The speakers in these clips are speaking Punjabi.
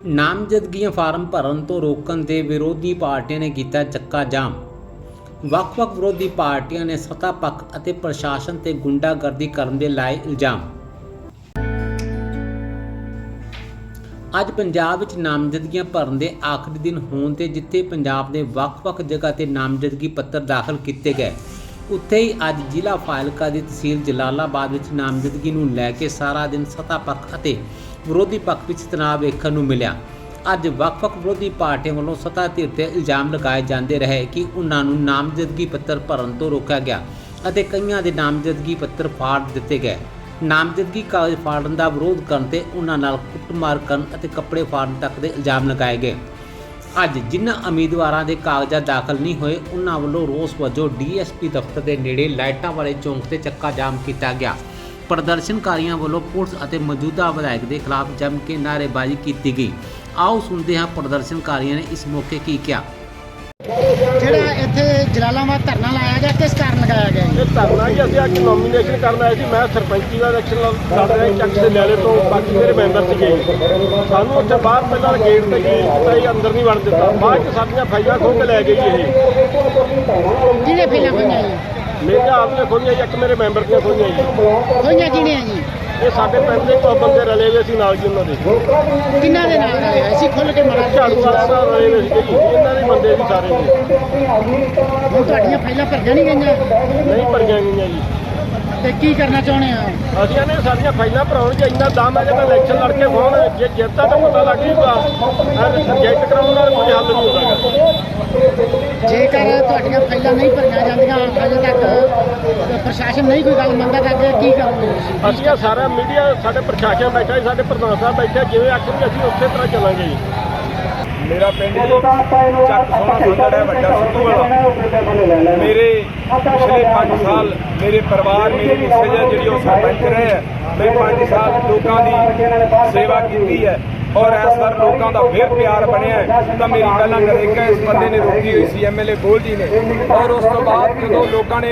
ਨਾਮਜ਼ਦਗੀਆਂ ਫਾਰਮ ਭਰਨ ਤੋਂ ਰੋਕਣ ਤੇ ਵਿਰੋਧੀ ਪਾਰਟੀਆਂ ਨੇ ਕੀਤਾ ਚੱਕਾ ਜਾਮ। ਵੱਖ-ਵੱਖ ਵਿਰੋਧੀ ਪਾਰਟੀਆਂ ਨੇ ਸੱਤਾ ਪੱਖ ਅਤੇ ਪ੍ਰਸ਼ਾਸਨ ਤੇ ਗੁੰਡਾਗਰਦੀ ਕਰਨ ਦੇ ਲਾਏ ਇਲਜ਼ਾਮ। ਅੱਜ ਪੰਜਾਬ ਵਿੱਚ ਨਾਮਜ਼ਦਗੀਆਂ ਭਰਨ ਦੇ ਆਖਰੀ ਦਿਨ ਹੋਣ ਤੇ ਜਿੱਥੇ ਪੰਜਾਬ ਦੇ ਵੱਖ-ਵੱਖ ਜਗ੍ਹਾ ਤੇ ਨਾਮਜ਼ਦਗੀ ਪੱਤਰ ਦਾਖਲ ਕੀਤੇ ਗਏ, ਉੱਥੇ ਹੀ ਅੱਜ ਜ਼ਿਲ੍ਹਾ ਫਾਜ਼ਿਲਕਾ ਦੀ ਤਹਿਸੀਲ ਜਲਾਲਾਬਾਦ ਵਿੱਚ ਨਾਮਜ਼ਦਗੀ ਨੂੰ ਲੈ ਕੇ ਸਾਰਾ ਦਿਨ ਸੱਤਾ ਪੱਖ ਅਤੇ ਵਿਰੋਧੀ ਪੱਖ ਵਿੱਚ ਤਣਾਅ ਵੇਖਣ ਨੂੰ ਮਿਲਿਆ। ਅੱਜ ਵੱਖ-ਵੱਖ ਵਿਰੋਧੀ ਪਾਰਟੀਆਂ ਵੱਲੋਂ ਸੱਤਾ ਧਿਰ ਤੇ ਇਲਜ਼ਾਮ ਲਗਾਏ ਜਾਂਦੇ ਰਹੇ ਕਿ ਉਹਨਾਂ ਨੂੰ ਨਾਮਜ਼ਦਗੀ ਪੱਤਰ ਭਰਨ ਤੋਂ ਰੋਕਿਆ ਗਿਆ ਅਤੇ ਕਈਆਂ ਦੇ ਨਾਮਜ਼ਦਗੀ ਪੱਤਰ ਫਾੜ ਦਿੱਤੇ ਗਏ। ਨਾਮਜ਼ਦਗੀ ਕਾਗਜ਼ ਫਾੜਨ ਦਾ ਵਿਰੋਧ ਕਰਨ ਤੇ ਉਹਨਾਂ ਨਾਲ ਕੁੱਟਮਾਰ ਕਰਨ ਅਤੇ ਕੱਪੜੇ ਫਾੜਨ ਤੱਕ ਦੇ ਇਲਜ਼ਾਮ ਲਗਾਏ ਗਏ। ਅੱਜ ਜਿਨ੍ਹਾਂ ਉਮੀਦਵਾਰਾਂ ਦੇ ਕਾਗਜ਼ਾਂ ਦਾਖਲ ਨਹੀਂ ਹੋਏ ਉਹਨਾਂ ਵੱਲੋਂ ਰੋਸ ਵਜੋਂ ਡੀਐਸਪੀ ਦਫ਼ਤਰ ਦੇ ਨੇੜੇ ਲਾਈਟਾਂ ਵਾਲੇ ਚੌਂਕ ਤੇ ਚੱਕਾ ਜਾਮ ਕੀਤਾ ਗਿਆ। ਪ੍ਰਦਰਸ਼ਨਕਾਰੀਆਂ ਵੱਲੋਂ ਪੁਲਿਸ ਅਤੇ ਮੌਜੂਦਾ ਵਿਧਾਇਕ ਦੇ ਖਿਲਾਫ ਜੰਮ ਕੇ ਨਾਅਰੇਬਾਜ਼ੀ ਕੀਤੀ ਗਈ। ਆਓ ਸੁਣਦੇ ਹਾਂ ਪ੍ਰਦਰਸ਼ਨਕਾਰੀਆਂ ਨੇ ਇਸ ਮੌਕੇ ਕੀ ਕਿਹਾ। ਜਿਹੜਾ ਇੱਥੇ ਜਲਾਲਾਬਾਦ ਧਰਨਾ ਲਾਇਆ ਗਿਆ ਕਿਸ ਕਾਰਨ ਲਗਾਇਆ ਗਿਆ ਜੀ? ਇਹ ਧਰਨਾ ਹੀ ਅਸੀਂ ਅੱਜ ਨੋਮੀਨੇਸ਼ਨ ਕਰਨ ਆਏ ਸੀ। ਮੈਂ ਸਰਪੰਚੀ ਦਾ ਇਲੈਕਸ਼ਨ ਲੜ ਰਿਹਾ ਚੱਕ ਦੇ ਲੈਲੇ ਤੋਂ ਬਾਕੀ ਮੇਰੇ ਮੈਂਬਰ ਸੀਗੇ ਸਾਨੂੰ ਉੱਥੇ ਬਾਹਰ ਪਹਿਲਾਂ ਗੇਟ ਤੇ ਗਏ ਤਾਂ ਇਹ ਅੰਦਰ ਨਹੀਂ ਵੜਨ ਦਿੱਤਾ। ਬਾਅਦ ਚ ਸਾਡੀਆਂ ਫਾਈਲਾਂ ਖੋਹ ਕੇ ਲੈ ਗਈ ਇਹ ਕਿਹਨੇ ਫੇਲਾਂ ਖੋਈਆਂ ਜੀ ਮੇਰੇ ਆਪ ਨੇ ਖੋਹੀਆਂ ਜੀ, ਇੱਕ ਮੇਰੇ ਮੈਂਬਰ ਦੀਆਂ ਖੋਹੀਆਂ ਜੀ। ਖੋਈਆਂ ਕਿਹਨੇ ਆ ਜੀ? ਇਹ ਸਾਡੇ ਪਿੰਡ ਦੇ ਕੋਈ ਬੰਦੇ ਰਲੇ ਹੋਏ ਸੀ ਨਾਲ ਜੀ ਉਹਨਾਂ ਦੇ। ਕਿੰਨਾ ਦੇ ਨਾਲ ਰਲੇ ਹੋਏ? ਸੀ ਖੁੱਲ ਕੇ ਮਾਰਾ ਝਾੜੂ ਵਾਲਿਆਂ ਨਾਲ ਰਲੇ ਹੋਏ ਸੀਗੇ ਜੀ। ਇਹਨਾਂ ਦੇ ਬੰਦੇ ਸੀ ਸਾਰੇ ਜੀ ਹੁਣ ਤੁਹਾਡੀਆਂ ਫਾਈਲਾਂ ਭਰੀਆਂ ਨਹੀਂ ਗਈਆਂ? ਨਹੀਂ ਭਰੀਆਂ ਗਈਆਂ ਜੀ। ਤੇ ਕੀ ਕਰਨਾ ਚਾਹੁੰਦੇ ਆ ਅਸੀਂ ਨੇ ਸਾਡੀਆਂ ਫਾਈਲਾਂ ਭਰਾਉਣ ਚ ਇੰਨਾ ਦਮ ਹੈ ਕਿ ਮੈਂ ਇਲੈਕਸ਼ਨ ਲੜ ਕੇ ਫੋਨ ਜੇ ਜਿੱਤਾਂ ਤਾਂ ਪਤਾ ਲੱਗ ਜੂਗਾ। ਰਿਜੈਕਟ ਕਰਾਉਣ ਨਾਲ ਕੋਈ ਹੱਲ ਨਹੀਂ ਹੁੰਦਾ ਜੇਕਰ ਤੁਹਾਡੀਆਂ ਫਾਈਲਾਂ ਨਹੀਂ ਭਰੀਆਂ ਜਾਂਦੀਆਂ ਅਜੇ ਤੱਕ ਪ੍ਰਸ਼ਾਸਨ ਨਹੀਂ ਕੋਈ ਗੱਲ ਮੰਨਦਾ ਤਾਂ ਅੱਗੇ ਕੀ ਕਰੋਗੇ ਅਸੀਂ ਆਹ ਸਾਰਾ ਮੀਡੀਆ, ਸਾਡੇ ਪ੍ਰਸ਼ਾਸਨ ਬੈਠਾ ਜੀ, ਸਾਡੇ ਪ੍ਰਧਾਨ ਸਾਹਿਬ ਬੈਠੇ ਜਿਵੇਂ ਆਖਣਗੇ ਅਸੀਂ ਉਸੇ ਤਰ੍ਹਾਂ ਚੱਲਾਂਗੇ ਜੀ। ਮੇਰਾ ਪਿੰਡ ਜੀ ਚੱਕ ਸੋਹਣਾ ਸੁੰਦਰ ਹੈ ਵੱਡਾ ਸਿੱਧੂ ਵਾਲਾ। ਮੇਰੇ ਪਿਛਲੇ 5 ਸਾਲ ਮੇਰੇ ਪਰਿਵਾਰ, ਮੇਰੀ ਮਿਸਜ ਜਿਹੜੀ ਉਹ ਸਰਪੰਚ ਰਹੇ ਹੈ ਮੈਂ 5 ਸਾਲ ਲੋਕਾਂ ਦੀ ਸੇਵਾ ਕੀਤੀ ਹੈ। ਔਰ ਇਸ ਵਾਰ ਲੋਕਾਂ ਦਾ ਫੇਰ ਪਿਆਰ ਬਣਿਆ ਤਾਂ ਮੇਰੀ ਪਹਿਲਾਂ ਨਰੇਗਾ ਇਸ ਬੰਦੇ ਨੇ ਰੋਕੀ ਹੋਈ ਸੀ ਐਮਐਲਏ ਬੋਲ ਜੀ ਨੇ। ਔਰ ਉਸ ਤੋਂ ਬਾਅਦ ਜਦੋਂ ਲੋਕਾਂ ਨੇ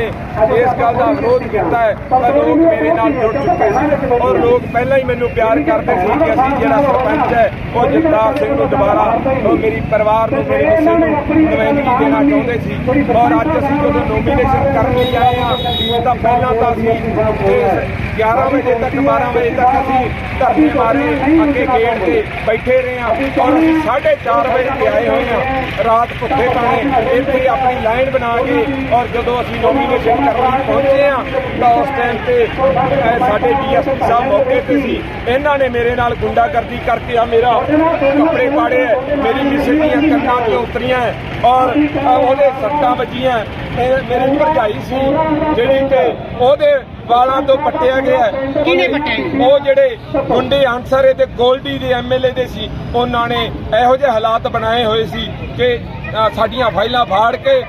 ਇਸ ਗੱਲ ਦਾ ਵਿਰੋਧ ਕੀਤਾ ਹੈ, ਤਾਂ ਲੋਕ ਮੇਰੇ ਨਾਲ ਜੁੜ ਚੁੱਕੇ ਸੀ। ਔਰ ਲੋਕ ਪਹਿਲਾਂ ਹੀ ਮੈਨੂੰ ਪਿਆਰ ਕਰਦੇ ਸੀ ਕਿ ਅਸੀਂ ਜਿਹੜਾ ਸਰਪੰਚ ਹੈ, ਉਹ ਜਗਤਾਰ ਸਿੰਘ ਨੂੰ ਦੁਬਾਰਾ, ਉਹ ਮੇਰੀ ਪਰਿਵਾਰ ਨੂੰ, ਮੇਰੇ ਹਿੱਸੇ ਨੂੰ ਨੁਮਾਇੰਦਗੀ ਦੇਣਾ ਚਾਹੁੰਦੇ ਸੀ। ਔਰ ਅੱਜ ਅਸੀਂ ਜਦੋਂ ਨੋਮੀਨੇਸ਼ਨ ਕਰਨ ਲਈ ਆਏ ਹਾਂ, ਤਾਂ ਪਹਿਲਾਂ ਤਾਂ ਅਸੀਂ ਇਸ 11 ਵਜੇ ਤੱਕ 12 ਵਜੇ ਤੱਕ ਅਸੀਂ ਧਰਨੇ ਮਾਰੇ ਅੱਗੇ ਗੇਟ ਤੇ ਬੈਠੇ ਰਹੇ ਹਾਂ ਔਰ ਅਸੀਂ 4:30 ਵਜੇ ਤੇ ਆਏ ਹੋਏ ਹਾਂ। ਰਾਤ ਭੁੱਖੇ ਪਾਣੇ ਇੱਥੇ ਆਪਣੀ ਲਾਈਨ ਬਣਾ ਕੇ ਔਰ ਜਦੋਂ ਅਸੀਂ ਨੋਮੀਨੇਸ਼ਨ ਕਰਨ ਲਈ ਪਹੁੰਚੇ ਹਾਂ, ਤਾਂ ਉਸ ਟਾਈਮ ਤੇ ਇਹ ਸਾਡੇ ਡੀਐਸਪੀ ਸਾਹਿਬ ਮੌਕੇ ਤੇ ਸੀ। ਇਹਨਾਂ ਨੇ ਮੇਰੇ ਨਾਲ ਗੁੰਡਾਗਰਦੀ ਕਰਕੇ ਆ ਮੇਰਾ ਕੱਪੜੇ ਪਾੜੇ ਮੇਰੀ ਮਿਸਰ ਦੀਆਂ ਕੰਨਾਂ ਤੇ ਉਤਰੀਆਂ ਔਰ ਉਹਦੇ ਸੱਟਾਂ ਵੱਜੀਆਂ ਮੇਰੀ ਭਰਜਾਈ ਸੀ ਜਿਹੜੀ ਕਿ ਉਹਦੇ ਵਾਲਾਂ ਤੋਂ ਪੱਟਿਆ ਗਿਆ। ਕਿਹਨੇ ਪੱਟਿਆ? ਉਹ ਜਿਹੜੇ ਗੁੰਡੇ ਅਨਸਰੇ ਤੇ ਗੋਲਡੀ ਦੇ ਐਮਐਲਏ ਦੇ ਸੀ ਉਹਨਾਂ ਨੇ ਇਹੋ ਜਿਹੇ ਹਾਲਾਤ ਬਣਾਏ ਹੋਏ ਸੀ ਕਿ ਸਾਡੀਆਂ ਫਾਈਲਾਂ ਫਾੜ ਕੇ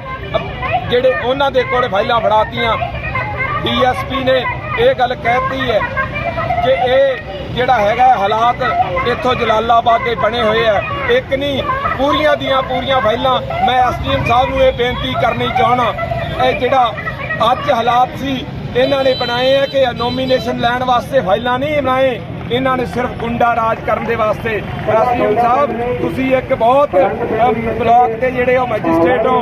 ਜਿਹੜੇ ਉਹਨਾਂ ਦੇ ਕੋਲ ਫਾਈਲਾਂ ਫੜਾਤੀਆਂ ਡੀਐਸਪੀ ਨੇ ਇਹ ਗੱਲ ਕਹਿਤੀ ਹੈ ਕਿ ਇਹ ਜਿਹੜਾ ਹੈਗਾ ਹਾਲਾਤ ਇੱਥੋਂ ਜਲਾਲਾਬਾਦ ਦੇ ਬਣੇ ਹੋਏ ਆ। ਇੱਕ ਨਹੀਂ, ਪੂਰੀਆਂ ਦੀਆਂ ਪੂਰੀਆਂ ਫਾਈਲਾਂ ਮੈਂ ਐਸਡੀਐਮ ਸਾਹਿਬ ਨੂੰ ਇਹ ਬੇਨਤੀ ਕਰਨੀ ਚਾਹਣਾ ਇਹ ਜਿਹੜਾ ਅੱਜ ਹਾਲਾਤ ਸੀ, ਇਹਨਾਂ ਨੇ ਬਣਾਏ ਆ ਕਿ ਨੋਮੀਨੇਸ਼ਨ ਲੈਣ ਵਾਸਤੇ ਫਾਈਲਾਂ ਨਹੀਂ ਬਣਾਏ? ਇਹਨਾਂ ਨੇ ਸਿਰਫ ਗੁੰਡਾ ਰਾਜ ਕਰਨ ਦੇ ਵਾਸਤੇ ਐਸਡੀਐਮ ਸਾਹਿਬ ਤੁਸੀਂ ਇੱਕ ਬਹੁਤ ਅ, ਬਲਾਕ ਦੇ ਜਿਹੜੇ ਉਹ ਮੈਜਿਸਟ੍ਰੇਟ ਹੋ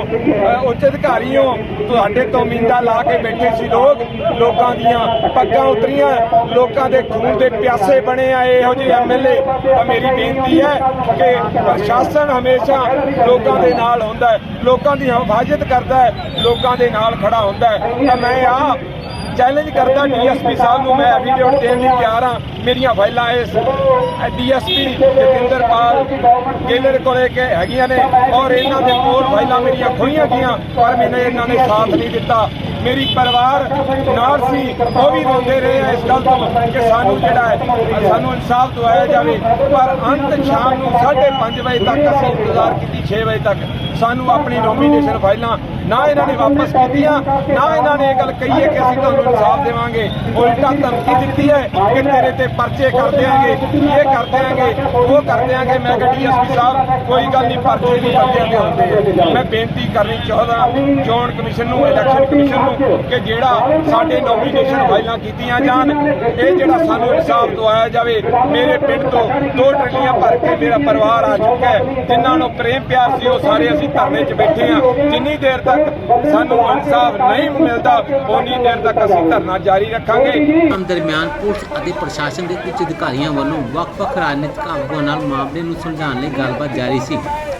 ਉੱਚ ਅਧਿਕਾਰੀ ਹੋ ਤੁਹਾਡੇ ਤੋਂ ਉਮੀਦਾਂ ਲਾ ਕੇ ਬੈਠੇ ਸੀ ਲੋਕ ਲੋਕਾਂ ਦੀਆਂ ਪੱਗਾਂ ਉਤਰੀਆਂ ਲੋਕਾਂ ਦੇ ਖੂਨ ਦੇ ਪਿਆਸੇ ਬਣੇ ਆ ਇਹੋ ਜਿਹੇ ਐਮਐਲਏ ਤਾਂ ਮੇਰੀ ਬੇਨਤੀ ਹੈ ਕਿ ਪ੍ਰਸ਼ਾਸਨ ਹਮੇਸ਼ਾ ਲੋਕਾਂ ਦੇ ਨਾਲ ਹੁੰਦਾ ਹੈ ਲੋਕਾਂ ਦੀ ਹਿਫਾਜ਼ਤ ਕਰਦਾ ਹੈ ਲੋਕਾਂ ਦੇ ਨਾਲ ਖੜਾ ਹੁੰਦਾ ਹੈ। ਤਾਂ ਮੈਂ ਆ ਚੈਲੰਜ ਕਰਦਾ ਡੀਐਸਪੀ ਸਾਹਿਬ ਨੂੰ, ਮੈਂ ਐਫੀਡੇਵਿਟ ਦੇਣ ਲਈ ਤਿਆਰ ਹਾਂ। ਮੇਰੀਆਂ ਫਾਈਲਾਂ ਇਸ ਡੀਐਸਪੀ ਜਤਿੰਦਰਪਾਲ ਗੇਲਰ ਕੋਲੇ ਕਿ ਹੈਗੀਆਂ ਨੇ ਔਰ ਇਹਨਾਂ ਦੇ ਕੋਲ ਫਾਈਲਾਂ ਮੇਰੀਆਂ ਖੋਈਆਂ ਗਈਆਂ, ਪਰ ਮੈਨੂੰ ਇਹਨਾਂ ਨੇ ਸਾਥ ਨਹੀਂ ਦਿੱਤਾ। ਮੇਰੀ ਪਰਿਵਾਰ ਨਾਲ ਸੀ, ਉਹ ਵੀ ਰੋਂਦੇ ਰਹੇ ਇਸ ਗੱਲ ਤੋਂ ਕਿ ਸਾਨੂੰ ਜਿਹੜਾ ਹੈ, ਸਾਨੂੰ ਇਨਸਾਫ ਦਵਾਇਆ ਜਾਵੇ। ਪਰ ਅੰਤ ਸ਼ਾਮ ਨੂੰ 5:30 ਵਜੇ ਤੱਕ ਅਸੀਂ ਇੰਤਜ਼ਾਰ ਕੀਤੀ 6 ਵਜੇ ਤੱਕ ਸਾਨੂੰ ਆਪਣੀ ਨੋਮੀਨੇਸ਼ਨ ਫਾਈਲਾਂ ਨਾ ਇਹਨਾਂ ਨੇ ਵਾਪਸ ਕੀਤੀਆਂ, ਨਾ ਇਹਨਾਂ ਨੇ ਇਹ ਗੱਲ ਕਹੀ ਹੈ ਕਿ ਅਸੀਂ ਤੁਹਾਨੂੰ ਇਨਸਾਫ ਦੇਵਾਂਗੇ। ਉਲਟਾ ਧਮਕੀ ਦਿੱਤੀ ਹੈ ਕਿ ਤੇਰੇ ਤੇ ਪਰਚੇ ਕਰ ਦਿਆਂਗੇ, ਇਹ ਕਰ ਦਿਆਂਗੇ, ਉਹ ਕਰ ਦਿਆਂਗੇ। ਮੈਂ ਕਿਹਾ ਡੀਐਸਪੀ ਸਾਹਿਬ, ਕੋਈ ਗੱਲ ਨਹੀਂ, ਪਰਚੇ ਨਹੀਂ ਬੰਦਿਆਂ ਦੇ ਹੁੰਦੇ ਮੈਂ ਬੇਨਤੀ ਕਰਨੀ ਚਾਹੁੰਦਾ, ਚੋਣ ਕਮਿਸ਼ਨ ਨੂੰ, ਇਲੈਕਸ਼ਨ ਕਮਿਸ਼ਨ ਨੂੰ ਕਿ ਜਿਹੜਾ ਸਾਡੇ ਨੋਮੀਨੇਸ਼ਨ ਫਾਈਲਾਂ ਕੀਤੀਆਂ ਜਾਣ, ਇਹ ਜਿਹੜਾ ਸਾਨੂੰ ਇਨਸਾਫ ਦਵਾਇਆ ਜਾਵੇ। ਮੇਰੇ ਪਿੰਡ ਤੋਂ ਦੋ ਟਰਲੀਆਂ ਭਰ ਕੇ ਮੇਰਾ ਪਰਿਵਾਰ ਆ ਚੁੱਕਾ ਹੈ। ਜਿਨ੍ਹਾਂ ਨੂੰ ਪ੍ਰੇਮ ਪਿਆਰ ਸੀ, ਉਹ ਸਾਰੇ ਅਸੀਂ ਧਰਨੇ 'ਚ ਬੈਠੇ ਆ ਜਿੰਨੀ ਦੇਰ ਤੱਕ ਸਾਨੂੰ ਇਨਸਾਫ ਨਹੀਂ ਮਿਲਦਾ ਉਨੀ ਦੇਰ ਤੱਕ ਅਸੀਂ ਧਰਨਾ ਜਾਰੀ ਰੱਖਾਂਗੇ। ਦਰਮਿਆਨ ਪੁਲਿਸ ਅਤੇ ਪ੍ਰਸ਼ਾਸਨ ਦੇ ਉੱਚ ਅਧਿਕਾਰੀਆਂ ਵੱਲੋਂ ਵੱਖ-ਵੱਖ ਰਾਜਨੀਤਿਕ ਆਗੂਆਂ ਨਾਲ ਮਾਮਲੇ ਨੂੰ ਸੁਲਝਾਉਣ ਲਈ ਗੱਲਬਾਤ ਜਾਰੀ ਸੀ।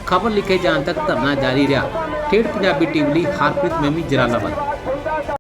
ਖਬਰ ਲਿਖੇ ਜਾਣ ਤੱਕ ਧਰਨਾ ਜਾਰੀ ਰਿਹਾ। ਠੇਠ ਪੰਜਾਬੀ ਟੀਵੀ ਲਈ ਹਰਪ੍ਰੀਤ ਮੈਮੀ, ਜਲਾਲਾਬਾਦ।